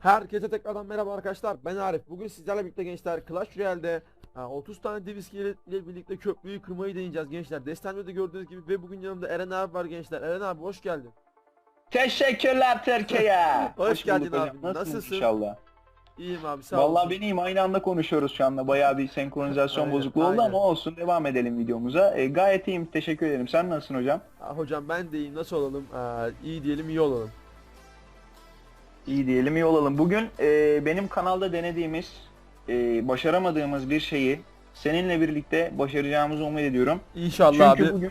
Herkese tekrardan merhaba arkadaşlar. Ben Arif. Bugün sizlerle birlikte gençler Clash Royale'de e, 30 tane Divisk ile birlikte köprüyü kırmayı deneyeceğiz gençler. Destemde de gördüğünüz gibi ve bugün yanımda Eren abi var gençler. Eren abi hoş geldin. Teşekkürler Türkiye. Hoş geldin bulduk hocam. abi. Nasılsınız Nasılsın? inşallah? İyiyim abi sağ Vallahi olsun. ben iyiyim. Aynı anda konuşuyoruz şu anda. Bayağı bir senkronizasyon Aynen, bozukluğu oldu aynen. ama olsun. Devam edelim videomuza. E, gayet iyiyim. Teşekkür ederim. Sen nasılsın hocam? Ha, hocam ben de iyiyim. Nasıl olalım? E, iyi diyelim iyi olalım. İyi diyelim, iyi olalım. Bugün e, benim kanalda denediğimiz, e, başaramadığımız bir şeyi seninle birlikte başaracağımızı umut ediyorum. İnşallah Çünkü abi. bugün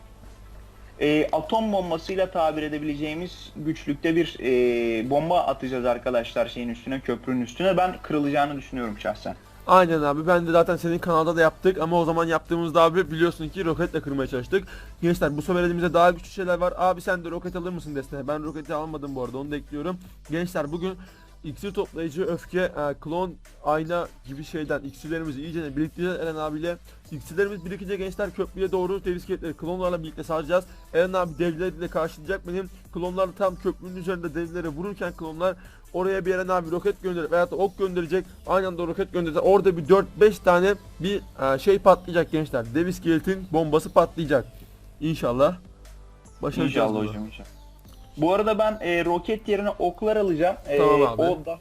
e, atom bombasıyla tabir edebileceğimiz güçlükte bir e, bomba atacağız arkadaşlar şeyin üstüne, köprünün üstüne. Ben kırılacağını düşünüyorum şahsen. Aynen abi ben de zaten senin kanalda da yaptık ama o zaman yaptığımızda abi biliyorsun ki roketle kırmaya çalıştık. Gençler bu sefer elimizde daha güçlü şeyler var. Abi sen de roket alır mısın desteğe? Ben roketi almadım bu arada onu da ekliyorum. Gençler bugün iksir toplayıcı, öfke, e, klon, ayna gibi şeyden iksirlerimizi iyice biriktireceğiz Eren abiyle. İksirlerimiz birikince gençler köprüye doğru devisketleri klonlarla birlikte saracağız. Eren abi devleriyle karşılayacak benim. Klonlar tam köprünün üzerinde devlere vururken klonlar oraya bir Eren abi roket gönderip veya ok gönderecek. Aynı anda roket gönderecek. Orada bir 4-5 tane bir e, şey patlayacak gençler. Deviskeletin bombası patlayacak. İnşallah. Başaracağız İnşallah bunu. hocam inşallah. Bu arada ben e, roket yerine oklar alacağım. E, Tamam abi. O daha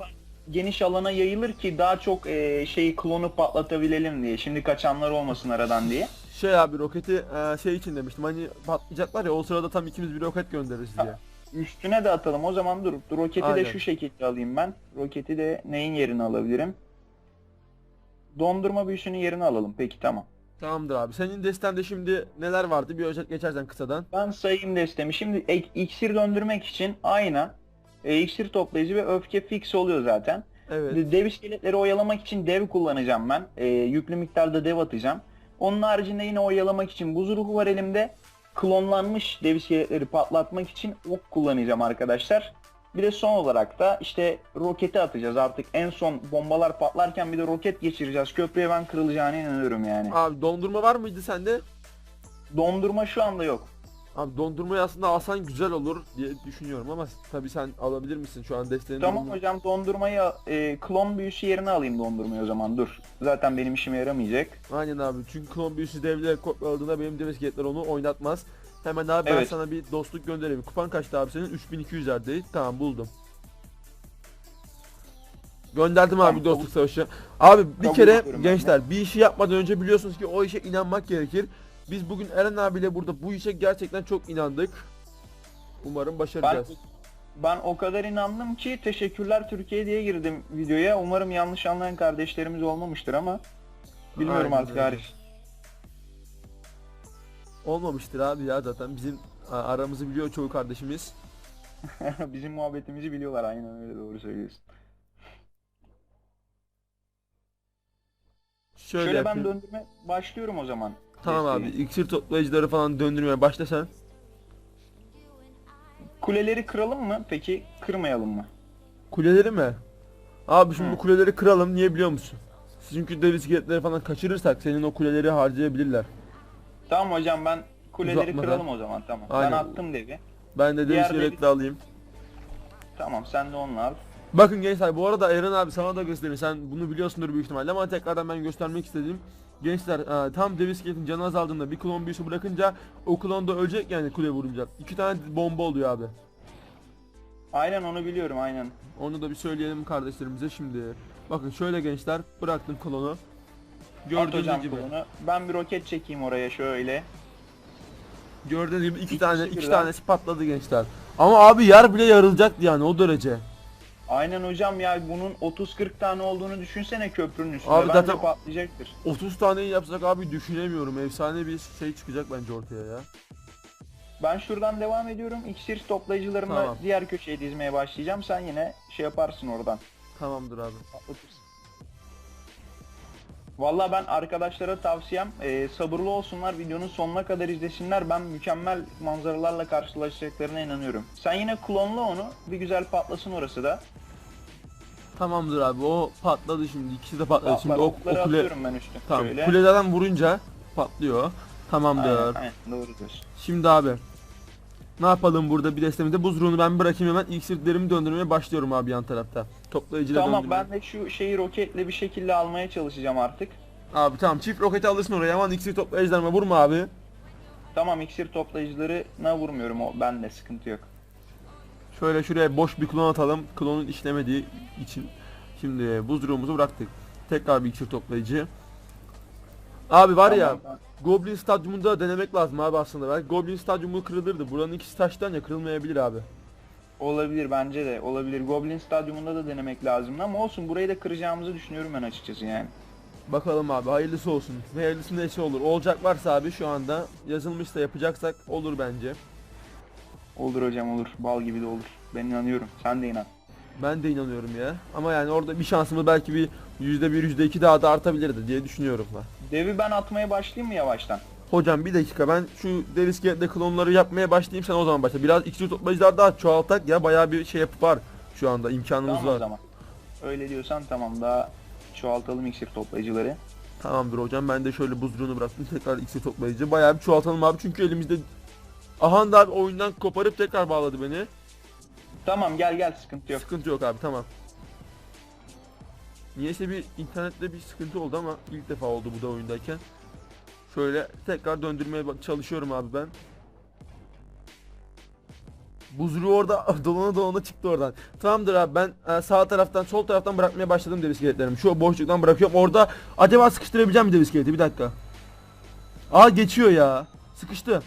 geniş alana yayılır ki daha çok e, şeyi klonu patlatabilelim diye. Şimdi kaçanlar olmasın aradan diye. Şey abi roketi e, şey için demiştim. Hani patlayacaklar ya o sırada tam ikimiz bir roket göndeririz diye. Üstüne de atalım. O zaman dur. dur roketi Aynen. de şu şekilde alayım ben. Roketi de neyin yerine alabilirim? Dondurma büyüsünün yerine alalım. Peki tamam. Tamamdır abi. Senin destende şimdi neler vardı? Bir özet geçersen kısadan. Ben sayayım destemi. Şimdi ek- iksir döndürmek için ayna, e, iksir toplayıcı ve öfke fix oluyor zaten. Evet. Dev iskeletleri oyalamak için dev kullanacağım ben. Ee, yüklü miktarda dev atacağım. Onun haricinde yine oyalamak için buz ruhu var elimde. Klonlanmış dev iskeletleri patlatmak için ok kullanacağım arkadaşlar. Bir de son olarak da işte roketi atacağız artık. En son bombalar patlarken bir de roket geçireceğiz. Köprüye ben kırılacağına inanıyorum yani. Abi dondurma var mıydı sende? Dondurma şu anda yok. Abi dondurmayı aslında alsan güzel olur diye düşünüyorum ama tabii sen alabilir misin şu an desteğini? Tamam hocam dondurmayı e, klon büyüsü yerine alayım dondurmayı o zaman dur. Zaten benim işime yaramayacak. Aynen abi çünkü klon büyüsü devre kopyaladığında benim dev iskeletler onu oynatmaz. Hemen abi ben Evet. sana bir dostluk göndereyim. Kupan kaçtı abi senin? 3200'lerdeydi. Tamam buldum. Gönderdim abi Tamam, dostluk savaşı. Abi bir kere ben gençler bir işi yapmadan önce biliyorsunuz ki o işe inanmak gerekir. Biz bugün Eren abiyle burada bu işe gerçekten çok inandık. Umarım Ben, başaracağız. ben o kadar inandım ki teşekkürler Türkiye diye girdim videoya. Umarım yanlış anlayan kardeşlerimiz olmamıştır ama bilmiyorum Aynen artık. Arif. Olmamıştır abi ya zaten bizim aramızı biliyor çoğu kardeşimiz. Bizim muhabbetimizi biliyorlar aynen öyle doğru söylüyorsun. Şöyle, Şöyle, ben yapayım. döndürme başlıyorum o zaman. Tamam abi iksir toplayıcıları falan döndürmeye başla sen. Kuleleri kıralım mı? Peki kırmayalım mı? Kuleleri mi? Abi şimdi Hı. bu kuleleri kıralım niye biliyor musun? Çünkü dev iskeletleri falan kaçırırsak senin o kuleleri harcayabilirler. Tamam hocam ben kuleleri Uzatmadan. kıralım o zaman tamam. Aynen. Ben attım devi. Ben de dev Diğer alayım. Tamam sen de onunla al. Bakın gençler bu arada Eren abi sana da göstereyim. Sen bunu biliyorsundur büyük ihtimalle ama tekrardan ben göstermek istedim. Gençler e, tam dev iskeletin canı azaldığında bir klon büyüsü bırakınca o klon da ölecek yani kule vurunca. İki tane bomba oluyor abi. Aynen onu biliyorum aynen. Onu da bir söyleyelim kardeşlerimize şimdi. Bakın şöyle gençler bıraktım klonu. At Gördüğünüz hocam gibi. kolunu. Ben bir roket çekeyim oraya şöyle. Gördüğünüz gibi iki İkisi tane iki tanesi patladı gençler. Ama abi yer bile yarılacaktı yani o derece. Aynen hocam ya bunun 30-40 tane olduğunu düşünsene köprünün üstünde. Abi Bence zaten- patlayacaktır. 30 taneyi yapsak abi düşünemiyorum. Efsane bir şey çıkacak bence ortaya ya. Ben şuradan devam ediyorum. İksir toplayıcılarını Tamam. diğer köşeye dizmeye başlayacağım. Sen yine şey yaparsın oradan. Tamamdır abi. Patlatırsın. Valla ben arkadaşlara tavsiyem e, sabırlı olsunlar videonun sonuna kadar izlesinler ben mükemmel manzaralarla karşılaşacaklarına inanıyorum. Sen yine klonla onu bir güzel patlasın orası da. Tamamdır abi o patladı şimdi ikisi de patladı. Şimdi o, o okları kule atıyorum ben üstüne. tamam Şöyle. kuleden vurunca patlıyor. Tamamdır. Aynen, aynen doğrudur. Şimdi abi Ne yapalım burada bir destemizde buz ruhunu ben bırakayım hemen iksirlerimi döndürmeye başlıyorum abi yan tarafta. Toplayıcıyla Tamam döndürmeye. ben de şu şeyi roketle bir şekilde almaya çalışacağım artık. Abi tamam çift roketi alırsın oraya aman iksir toplayıcılarıma vurma abi. Tamam iksir toplayıcılarına vurmuyorum o bende sıkıntı yok. Şöyle şuraya boş bir klon atalım. Klonun işlemediği için. Şimdi buz ruhumuzu bıraktık. Tekrar bir iksir toplayıcı. Abi var ya Tamam. Goblin Stadyumunda denemek lazım abi aslında. Belki Goblin Stadyumu kırılırdı. Buranın ikisi taştan ya kırılmayabilir abi. Olabilir bence de olabilir. Goblin Stadyumunda da denemek lazım ama olsun burayı da kıracağımızı düşünüyorum ben açıkçası yani. Bakalım abi hayırlısı olsun. Ne hayırlısı neyse olur. Olacak varsa abi şu anda yazılmışsa yapacaksak olur bence. Olur hocam olur. Bal gibi de olur. Ben inanıyorum. Sen de inan. Ben de inanıyorum ya. Ama yani orada bir şansımız belki bir %1 %2 daha da artabilirdi diye düşünüyorum ben. Devi ben atmaya başlayayım mı yavaştan? Hocam bir dakika ben şu Deniz Gate'de klonları yapmaya başlayayım sen o zaman başla. Biraz iksir toplayıcılar daha çoğaltak ya bayağı bir şey yapıp var şu anda imkanımız Tamam var. zaman. Öyle diyorsan tamam daha çoğaltalım iksir toplayıcıları. Tamamdır hocam ben de şöyle buzluğunu bıraktım tekrar iksir toplayıcı bayağı bir çoğaltalım abi çünkü elimizde Ahan da abi oyundan koparıp tekrar bağladı beni. Tamam gel gel sıkıntı yok. Sıkıntı yok abi tamam. Niyeyse bir internette bir sıkıntı oldu ama ilk defa oldu bu da oyundayken. Şöyle tekrar döndürmeye çalışıyorum abi ben. Buzluğu orada dolana dolana çıktı oradan. Tamamdır abi ben e, sağ taraftan sol taraftan bırakmaya başladım dev iskeletlerimi. Şu boşluktan bırakıyorum. Orada acaba sıkıştırabileceğim mi dev iskeleti? Bir dakika. Aa geçiyor ya. Sıkıştı.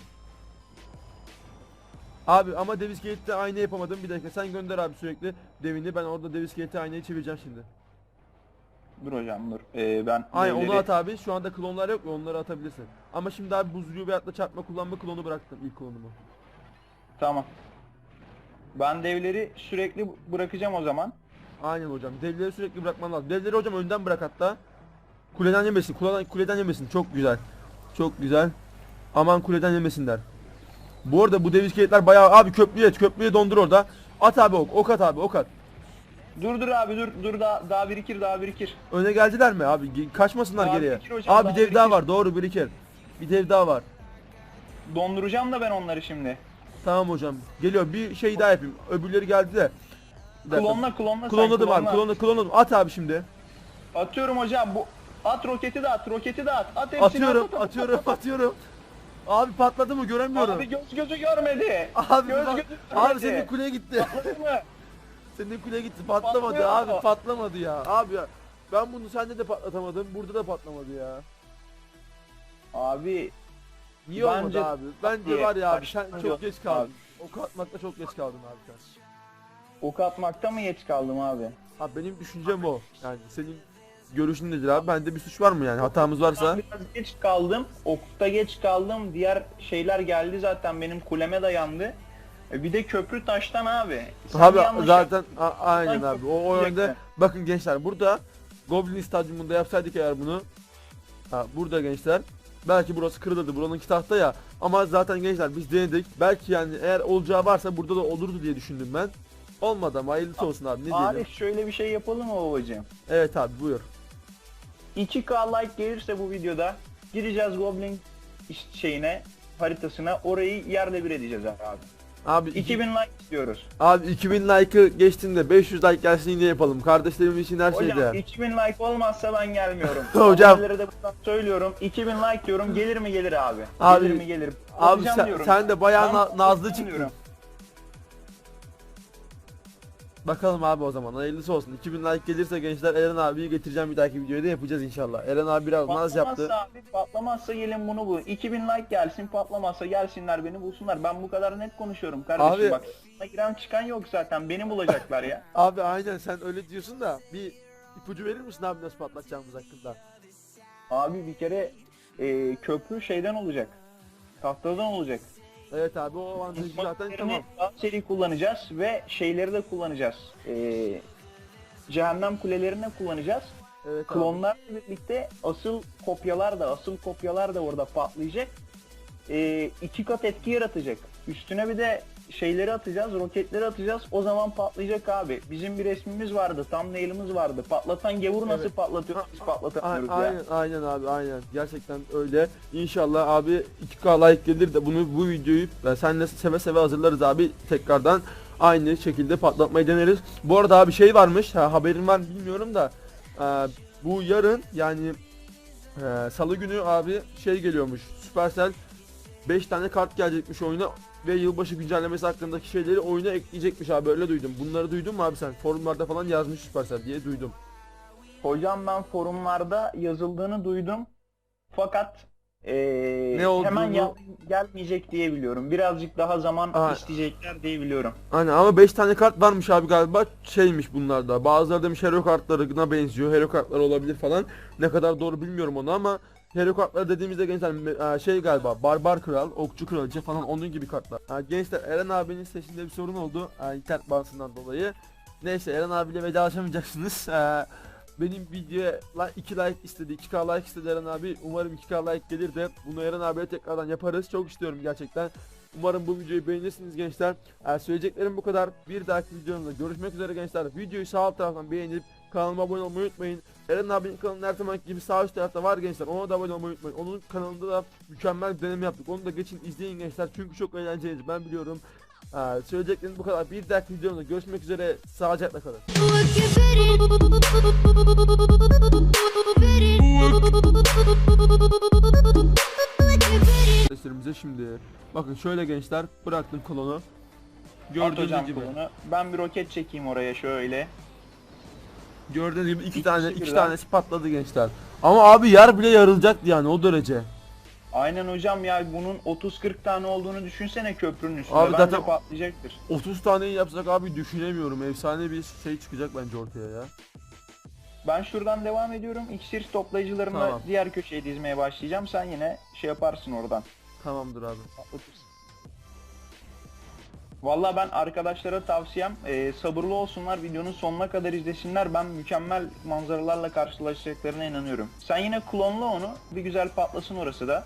Abi ama dev iskelette aynı yapamadım. Bir dakika sen gönder abi sürekli devini. Ben orada dev iskeleti aynayı çevireceğim şimdi. Dur hocam dur. Ee, ben Aynen onu at abi. Şu anda klonlar yok ya onları atabilirsin. Ama şimdi abi buzluğu veyahut da çarpma kullanma klonu bıraktım ilk klonumu. Tamam. Ben devleri sürekli bırakacağım o zaman. Aynen hocam. Devleri sürekli bırakman lazım. Devleri hocam önden bırak hatta. Kuleden yemesin. Kuleden, kuleden yemesin. Çok güzel. Çok güzel. Aman kuleden yemesinler. Bu arada bu dev iskeletler bayağı abi köprüye et. Köprüye dondur orada. At abi ok. Ok at abi ok at. Dur dur abi dur dur daha, daha birikir daha birikir. Öne geldiler mi abi? Ge- Kaçmasınlar Daha geriye. birikir hocam, Abi daha dev daha birikir. var. Doğru birikir. Bir dev daha var. Donduracağım da ben onları şimdi. Tamam hocam. Geliyor. Bir şey daha yapayım. Öbürleri geldi de. Bir dakika. Klonla klonla sen, Klonladım abi. klonla. Klonladım. Klonladım. At abi şimdi. Atıyorum hocam bu. At roketi de at roketi de at. At hepsini Atıyorum. at, at, at, Atıyorum. at, at. Atıyorum. Abi patladı mı göremiyorum. Abi göz gözü görmedi. Abi, göz gözü abi görmedi. senin kuleye gitti. Patladı mı? senin kuleye gitti. Patlamadı Patlıyor. abi. Patlamadı ya. Abi ya. Ben bunu sende de patlatamadım. Burada da patlamadı ya. Abi Niye Bence olmadı abi? Bence var ya abi sen çok geç kaldın. Ok atmakta çok geç kaldın abi sen. ok atmakta mı geç kaldım abi? Abi benim düşüncem o. Yani senin görüşün nedir abi? Bende bir suç var mı yani? Hatamız varsa. Biraz geç kaldım. Okta geç kaldım. Diğer şeyler geldi zaten benim kuleme dayandı. E Bir de köprü taştan abi. Sen Abi yanlış zaten a- aynen Sanki abi. O, o yönde bakın gençler burada Goblin Stadyumunda yapsaydık eğer bunu. Ha, burada gençler. Belki burası kırılırdı. Buranınki tahta ya. Ama zaten gençler biz denedik. Belki yani eğer olacağı varsa burada da olurdu diye düşündüm ben. Olmadı ama hayırlısı olsun abi. Ne diyelim? şöyle bir şey yapalım mı babacığım? Evet abi buyur. 2K like gelirse bu videoda gireceğiz Goblin iş- şeyine haritasına orayı yerle bir edeceğiz abi. Abi iki- 2000 like istiyoruz. abi 2000 like'ı geçtiğinde 500 like gelsin yine yapalım. Kardeşlerim için her şey Hocam değer. 2000 like olmazsa ben gelmiyorum. Hocam. Abonelere de buradan söylüyorum. 2000 like diyorum. Gelir mi gelir abi? Abi- gelir mi gelir? Abi sen, diyorum. sen de bayağı Ben na- nazlı çıktın. diyorum. Bakalım abi o zaman hayırlısı olsun. 2000 like gelirse gençler Eren abiyi getireceğim bir dahaki videoda yapacağız inşallah. Eren abi biraz naz yaptı. Abi patlamazsa gelin bunu bu. 2000 like gelsin patlamazsa gelsinler beni bulsunlar. Ben bu kadar net konuşuyorum kardeşim Abi- bak. Giren çıkan yok zaten beni bulacaklar ya. Abi aynen sen öyle diyorsun da bir ipucu verir misin abi nasıl patlatacağımız hakkında? Abi bir kere e, köprü şeyden olacak. Tahtadan olacak. Evet abi o avantajı zaten tamam. Daha seri kullanacağız ve şeyleri de kullanacağız. E, cehennem kulelerini de kullanacağız. Evet. Klonlarla birlikte asıl kopyalar da asıl kopyalar da orada patlayacak. E, iki kat etki yaratacak. Üstüne bir de şeyleri atacağız, roketleri atacağız. O zaman patlayacak abi. Bizim bir resmimiz vardı, thumbnail'imiz vardı. Patlatan gavur nasıl Evet. patlatıyor? Biz A- patlatamıyoruz ya. aynen, aynen abi aynen. Gerçekten öyle. İnşallah abi 2K like gelir de bunu bu videoyu ben senle seve seve hazırlarız abi. Tekrardan aynı şekilde patlatmayı deneriz. Bu arada abi şey varmış. Ha, haberin var bilmiyorum da. e, bu yarın yani e, salı günü abi şey geliyormuş. Supercell 5 tane kart gelecekmiş oyuna ve yılbaşı güncellemesi hakkındaki şeyleri oyuna ekleyecekmiş abi öyle duydum. Bunları duydun mu abi sen? Forumlarda falan yazmış Supercell diye duydum. Hocam ben forumlarda yazıldığını duydum. Fakat eee, Ne olduğunu- hemen ya- gelmeyecek diye biliyorum. Birazcık daha zaman Aa. isteyecekler diye biliyorum. Hani ama 5 tane kart varmış abi galiba şeymiş bunlar da. Bazıları demiş hero kartlarına benziyor. Hero kartları olabilir falan. Ne kadar doğru bilmiyorum onu ama hero kartları dediğimizde gençler e, şey galiba barbar kral, okçu kraliçe falan onun gibi kartlar. Gençler Eren abinin sesinde bir sorun oldu. İnternet bağlantısından dolayı. Neyse Eren abiyle vedalaşamayacaksınız. Ha, benim videoya 2 like istedi, 2k like istedi Eren abi. Umarım 2k like gelir de bunu Eren abiye tekrardan yaparız. Çok istiyorum gerçekten. Umarım bu videoyu beğenirsiniz gençler. Ee, söyleyeceklerim bu kadar. Bir dahaki videomda görüşmek üzere gençler. Videoyu sağ alt taraftan beğenip kanalıma abone olmayı unutmayın. Eren abinin kanalının her zamanki gibi sağ üst tarafta var gençler. Ona da abone olmayı unutmayın. Onun kanalında da mükemmel bir deneme yaptık. Onu da geçin izleyin gençler. Çünkü çok eğlenceli. Ben biliyorum. Ee, söyleyeceklerim bu kadar. Bir dahaki videomda görüşmek üzere. Sağlıcakla kalın. Seslerimize şimdi. Bakın şöyle gençler. Bıraktım kolonu. At Gördüğünüz hocam gibi. kolunu. Ben bir roket çekeyim oraya şöyle. Gördüğünüz gibi iki İkisi tane iki birden. tanesi patladı gençler. Ama abi yer bile yarılacaktı yani o derece. Aynen hocam ya bunun 30-40 tane olduğunu düşünsene köprünün üstünde. Abi Bence zaten- patlayacaktır. 30 taneyi yapsak abi düşünemiyorum. Efsane bir şey çıkacak bence ortaya ya. Ben şuradan devam ediyorum. İksir toplayıcılarını Tamam. diğer köşeye dizmeye başlayacağım. Sen yine şey yaparsın oradan. Tamamdır abi. Patlatırsın. Valla ben arkadaşlara tavsiyem e, sabırlı olsunlar videonun sonuna kadar izlesinler ben mükemmel manzaralarla karşılaşacaklarına inanıyorum. Sen yine klonla onu bir güzel patlasın orası da.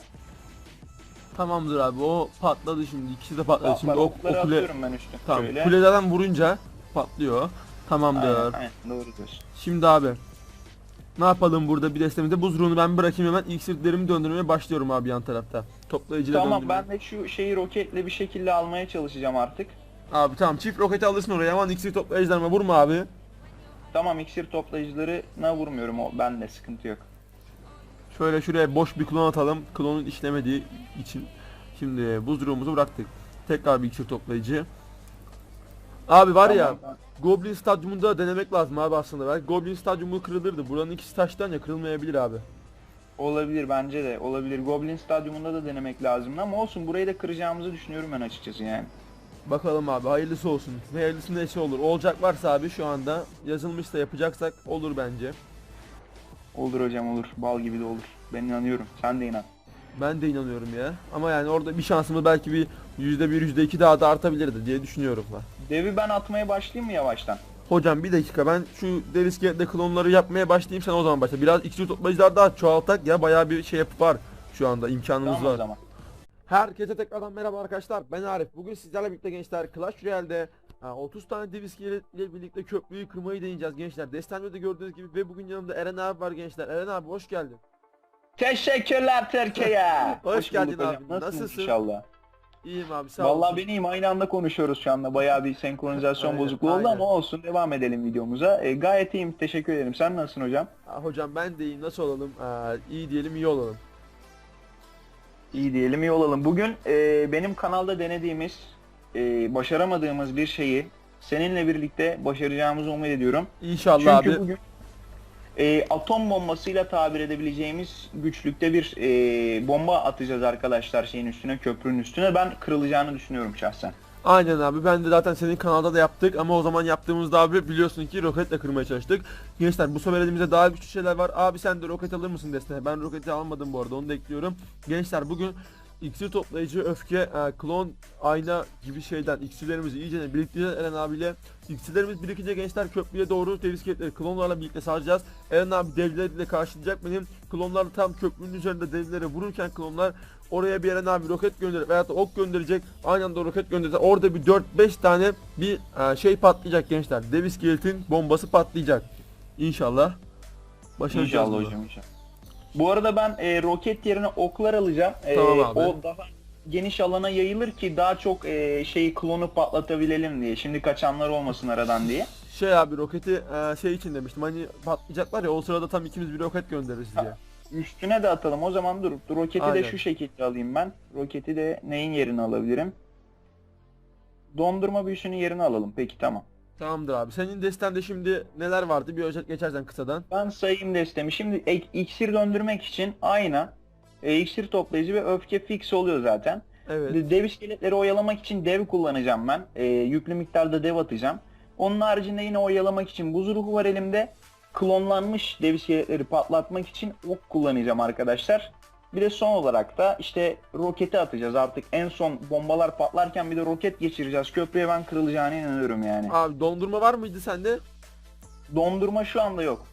Tamamdır abi o patladı şimdi. İkisi de patladı. Şimdi o, o kule atıyorum ben üstüne. tamam. Şöyle. Kuleden vurunca patlıyor. Tamamdır. Aynen, aynen doğrudur. Şimdi abi ne yapalım burada bir destemizde buz ruhunu ben bırakayım hemen iksirlerimi döndürmeye başlıyorum abi yan tarafta. Toplayıcıyla Tamam döndürmeye. ben de şu şeyi roketle bir şekilde almaya çalışacağım artık. Abi tamam çift roketi alırsın oraya aman iksir toplayıcılarıma vurma abi. Tamam iksir toplayıcılarına vurmuyorum o bende sıkıntı yok. Şöyle şuraya boş bir klon atalım. Klonun işlemediği için. Şimdi buz ruhumuzu bıraktık. Tekrar bir iksir toplayıcı. Abi var ya Tamam, Goblin Stadyumunda denemek lazım abi aslında. Belki Goblin Stadyumu kırılırdı. Buranın ikisi taştan ya kırılmayabilir abi. Olabilir bence de olabilir. Goblin Stadyumunda da denemek lazım ama olsun burayı da kıracağımızı düşünüyorum ben açıkçası yani. Bakalım abi hayırlısı olsun. Ne hayırlısı neyse olur. Olacak varsa abi şu anda yazılmışsa yapacaksak olur bence. Olur hocam olur. Bal gibi de olur. Ben inanıyorum. Sen de inan. Ben de inanıyorum ya. Ama yani orada bir şansımız belki bir %1 %2 daha da artabilirdi diye düşünüyorum ben. Devi ben atmaya başlayayım mı yavaştan? Hocam bir dakika ben şu dev iskelette klonları yapmaya başlayayım sen o zaman başla. Biraz iksir toplayıcılar daha çoğaltak ya bayağı bir şey yapı var şu anda imkanımız Tamam o var. zaman. Herkese tekrardan merhaba arkadaşlar ben Arif. Bugün sizlerle birlikte gençler Clash Royale'de ha, 30 tane dev iskeletle birlikte köprüyü kırmayı deneyeceğiz gençler. Destemde de gördüğünüz gibi ve bugün yanımda Eren abi var gençler. Eren abi hoş geldin. Teşekkürler Türkiye. Hoş geldin bulduk hocam. abi. Nasılsınız Nasılsın? inşallah? İyiyim abi sağ Vallahi olasın. ben iyiyim. Aynı anda konuşuyoruz şu anda. Bayağı bir senkronizasyon Aynen, bozukluğu oldu aynen. ama olsun. Devam edelim videomuza. E, gayet iyiyim. Teşekkür ederim. Sen nasılsın hocam? Ha, hocam ben de iyiyim nasıl olalım? Aa, iyi diyelim iyi olalım. İyi diyelim iyi olalım. Bugün e, benim kanalda denediğimiz, e, başaramadığımız bir şeyi seninle birlikte başaracağımızı umut ediyorum. İnşallah Çünkü abi. bugün e, atom bombasıyla tabir edebileceğimiz güçlükte bir e, bomba atacağız arkadaşlar şeyin üstüne, köprünün üstüne. Ben kırılacağını düşünüyorum şahsen. Aynen abi ben de zaten senin kanalda da yaptık ama o zaman yaptığımızda abi biliyorsun ki roketle kırmaya çalıştık. Gençler bu sefer elimizde daha güçlü şeyler var. Abi sen de roket alır mısın desteğe? Ben roketi almadım bu arada onu da ekliyorum. Gençler bugün iksir toplayıcı, öfke, e, klon, ayna gibi şeyden iksirlerimizi iyice biriktireceğiz Eren abiyle. İksirlerimiz birikince gençler köprüye doğru dev iskeletleri klonlarla birlikte saracağız. Eren abi devlerle karşılayacak benim klonlar tam köprünün üzerinde devlere vururken klonlar oraya bir Eren abi roket gönderip veya da ok gönderecek. Aynı anda roket gönderecek. Orada bir 4-5 tane bir e, şey patlayacak gençler. Dev iskeletin bombası patlayacak. İnşallah. Başaracağız İnşallah bunu. hocam inşallah. Bu arada ben e, roket yerine oklar alacağım. E, Tamam abi. O daha geniş alana yayılır ki daha çok e, şeyi klonu patlatabilelim diye. Şimdi kaçanlar olmasın aradan diye. Şey abi roketi e, şey için demiştim. Hani patlayacaklar ya o sırada tam ikimiz bir roket göndeririz diye. Üstüne de atalım. O zaman dur. dur roketi Aynen. de şu şekilde alayım ben. Roketi de neyin yerine alabilirim? Dondurma büyüsünün yerine alalım. Peki tamam. Tamamdır abi. Senin destende şimdi neler vardı? Bir özet geçersen kısadan. Ben sayayım destemi. Şimdi ek- iksir döndürmek için ayna, e, iksir toplayıcı ve öfke fix oluyor zaten. Evet. De- Dev iskeletleri oyalamak için dev kullanacağım ben. E, yüklü miktarda dev atacağım. Onun haricinde yine oyalamak için buz ruhu var elimde. Klonlanmış dev iskeletleri patlatmak için ok kullanacağım arkadaşlar. Bir de son olarak da işte roketi atacağız artık. En son bombalar patlarken bir de roket geçireceğiz. Köprüye ben kırılacağına inanıyorum yani. Abi dondurma var mıydı sende? Dondurma şu anda yok.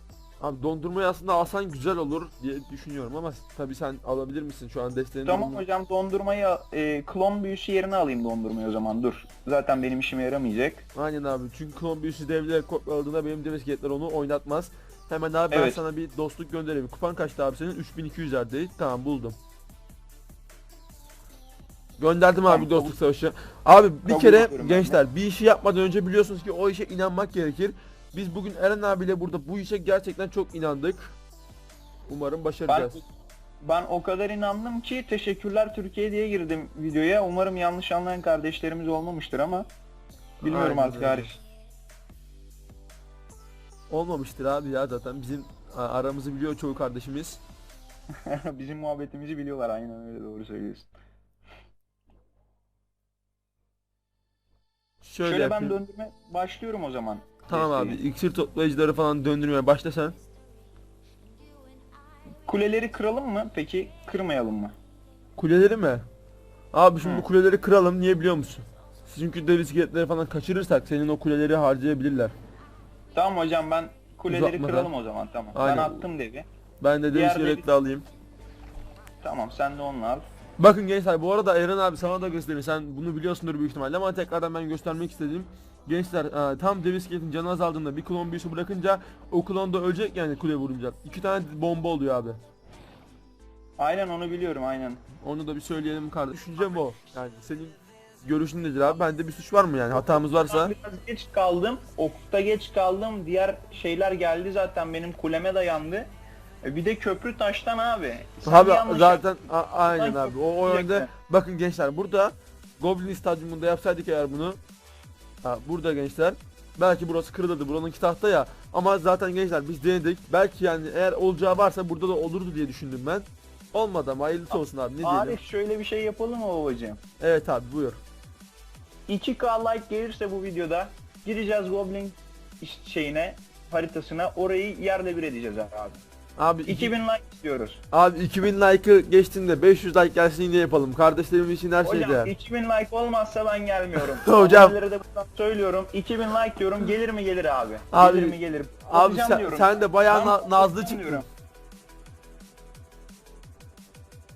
Abi dondurmayı aslında alsan güzel olur diye düşünüyorum ama tabii sen alabilir misin şu an desteğini? Tamam hocam dondurmayı e, klon büyüsü yerine alayım dondurmayı o zaman dur. Zaten benim işime yaramayacak. Aynen abi çünkü klon büyüsü devre kopyaladığında benim iskeletler onu oynatmaz. Hemen abi ben Evet. sana bir dostluk göndereyim. Kupan kaçtı abi senin? 3200 erdeyi. Tamam buldum. Gönderdim abi Tamam, dostluk savaşı. Abi bir Kabul kere ediyorum ben gençler bir işi yapmadan önce biliyorsunuz ki o işe inanmak gerekir. Biz bugün Eren abiyle burada bu işe gerçekten çok inandık. Umarım Ben, başaracağız. ben o kadar inandım ki teşekkürler Türkiye diye girdim videoya. Umarım yanlış anlayan kardeşlerimiz olmamıştır ama bilmiyorum Aynen artık öyle. hariç. Olmamıştır abi ya zaten bizim aramızı biliyor çoğu kardeşimiz. Bizim muhabbetimizi biliyorlar aynen öyle doğru söylüyorsun. Şöyle, Şöyle, ben yapayım. döndürme başlıyorum o zaman. Tamam abi iksir toplayıcıları falan döndürmeye başla sen. Kuleleri kıralım mı? Peki kırmayalım mı? Kuleleri mi? Abi şimdi Hı. bu kuleleri kıralım niye biliyor musun? Çünkü dev iskeletleri falan kaçırırsak senin o kuleleri harcayabilirler. Tamam hocam ben kuleleri Uzatmadan. kıralım o zaman tamam. Aynen. Ben attım devi. Ben de iskeletli devi- alayım. Tamam sen de onu al. Bakın gençler bu arada Eren abi sana da göstereyim. Sen bunu biliyorsundur büyük ihtimalle ama tekrardan ben göstermek istedim. Gençler e, tam dev iskeletin canı azaldığında bir klon büyüsü bırakınca o klon da ölecek yani kule vurunca. İki tane bomba oluyor abi. Aynen onu biliyorum aynen. Onu da bir söyleyelim kardeş. Düşüncem o. Yani senin görüşün nedir abi? Bende bir suç var mı yani? Hatamız varsa. Ben biraz geç kaldım. Okta geç kaldım. Diğer şeyler geldi zaten benim kuleme dayandı. E bir de köprü taştan abi. Sen Abi yanlış zaten a- aynen Sanki abi. O, o yönde bakın gençler burada Goblin Stadyumunda yapsaydık eğer bunu. Ha, burada gençler. Belki burası kırılırdı. Buranınki tahta ya. Ama zaten gençler biz denedik. Belki yani eğer olacağı varsa burada da olurdu diye düşündüm ben. Olmadı ama hayırlısı olsun abi. Ne Abi diyelim? şöyle bir şey yapalım mı babacığım? Evet abi buyur. 2K like gelirse bu videoda gireceğiz Goblin şeyine haritasına orayı yerle bir edeceğiz abi. Abi iki- 2000 like istiyoruz. abi 2000 like'ı geçtiğinde 500 like gelsin yine yapalım. Kardeşlerim için her şey Hocam değer. 2000 like olmazsa ben gelmiyorum. Hocam. Abonelere de buradan söylüyorum. 2000 like diyorum. Gelir mi gelir abi. Abi- gelir mi gelir. Abi sen, diyorum. sen de bayağı Ben na- nazlı çıktın. diyorum.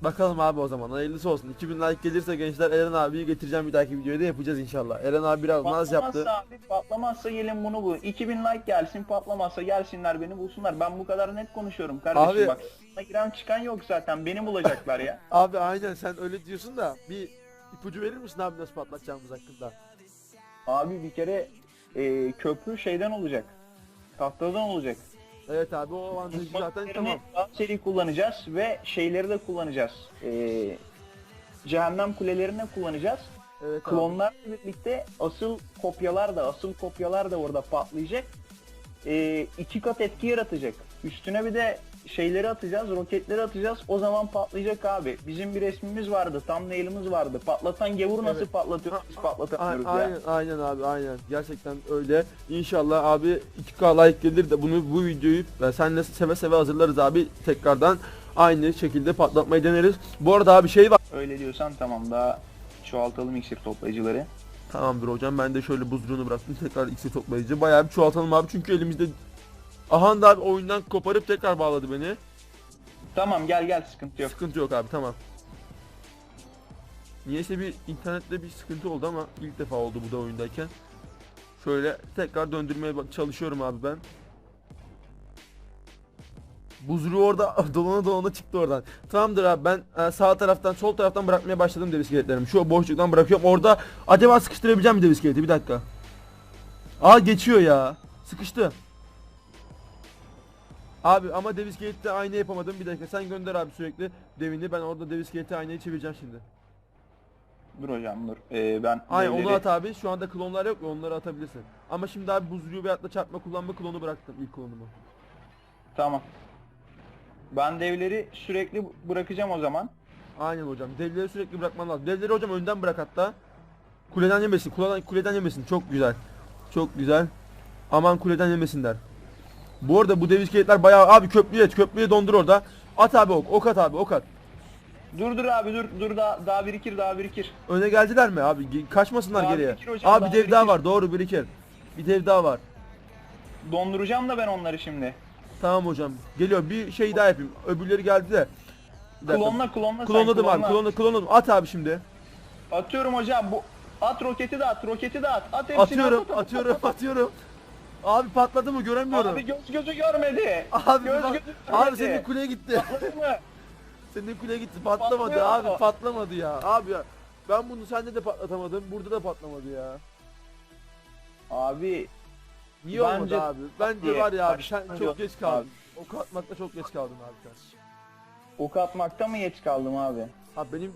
Bakalım abi o zaman hayırlısı olsun. 2000 like gelirse gençler Eren abiyi getireceğim bir dahaki videoda da yapacağız inşallah. Eren abi biraz naz yaptı. Abi patlamazsa gelin bunu bu. 2000 like gelsin patlamazsa gelsinler beni bulsunlar. Ben bu kadar net konuşuyorum kardeşim Abi- bak. Giren çıkan yok zaten beni bulacaklar ya. Abi aynen sen öyle diyorsun da bir ipucu verir misin abi nasıl patlatacağımız hakkında? Abi bir kere e, köprü şeyden olacak. Tahtadan olacak. Evet abi o avantajı zaten tamam. Seri kullanacağız ve şeyleri de kullanacağız. E, cehennem kulelerini kullanacağız. Evet abi. Klonlarla birlikte asıl kopyalar da asıl kopyalar da orada patlayacak. Ee, iki kat etki yaratacak. Üstüne bir de şeyleri atacağız, roketleri atacağız. O zaman patlayacak abi. Bizim bir resmimiz vardı, thumbnail'imiz vardı. Patlatan gavur nasıl Evet. patlatıyor? Biz patlatamıyoruz ya. aynen aynen abi aynen gerçekten öyle. İnşallah abi 2K like gelir de bunu bu videoyu senle seve seve hazırlarız abi tekrardan aynı şekilde patlatmayı deneriz. Bu arada abi şey var. Öyle diyorsan tamam daha çoğaltalım iksir toplayıcıları. Tamamdır hocam ben de şöyle buzluğunu bıraktım tekrar iksir toplayıcı. Bayağı bir çoğaltalım abi çünkü elimizde Ahan da abi oyundan koparıp tekrar bağladı beni. Tamam gel gel sıkıntı yok. Sıkıntı yok abi tamam. Niyeyse bir internette bir sıkıntı oldu ama ilk defa oldu bu da oyundayken. Şöyle tekrar döndürmeye çalışıyorum abi ben. Buzruğu orada dolana dolana çıktı oradan. Tamamdır abi ben e, sağ taraftan sol taraftan bırakmaya başladım dev iskeletlerimi. Şu boşluktan bırakıyorum. Orada acaba sıkıştırabileceğim mi dev iskeleti? Bir dakika. Aa geçiyor ya. Sıkıştı. Abi ama dev iskelette aynı yapamadım. Bir dakika sen gönder abi sürekli devini. Ben orada dev iskeleti aynayı çevireceğim şimdi. Dur hocam dur. Ee, ben Aynen devleri- onu at abi. Şu anda klonlar yok ya onları atabilirsin. Ama şimdi abi buzluğu ve atla çarpma kullanma klonu bıraktım ilk klonumu. Tamam. Ben devleri sürekli bırakacağım o zaman. Aynen hocam. Devleri sürekli bırakman lazım. Devleri hocam önden bırak hatta. Kuleden yemesin. Kuleden, kuleden yemesin. Çok güzel. Çok güzel. Aman kuleden yemesinler. Bu arada bu dev iskeletler bayağı abi köprüye et. Köprüye dondur orada. At abi ok. Ok at abi ok at. Dur dur abi dur dur daha daha birikir daha birikir. Öne geldiler mi abi? Ge- Kaçmasınlar Daha geriye. birikir hocam, Abi daha dev daha birikir. var. Doğru birikir. Bir dev daha var. Donduracağım da ben onları şimdi. Tamam hocam. Geliyor. Bir şey daha yapayım. Öbürleri geldi de. Bir dakika. Klonla klonla sen, Klonladım abi. klonla. Klonla, klonladım. At abi şimdi. Atıyorum hocam bu at roketi de at roketi de at. At hepsini Atıyorum. at, at, at, Atıyorum. at, at. Atıyorum. Abi patladı mı göremiyorum. Abi göz gözü görmedi. Abi, göz bak- gözü abi görmedi. senin kuleye gitti. Patladı mı? senin kuleye gitti. Patlamadı Patlıyor. abi. Patlamadı ya. Abi ya. Ben bunu sende de patlatamadım. Burada da patlamadı ya. Abi Niye Bence olmadı abi? Bence diye var ya abi sen çok yok geç kaldın. Ok atmakta çok geç kaldın abi ok atmakta mı geç kaldım abi? Abi benim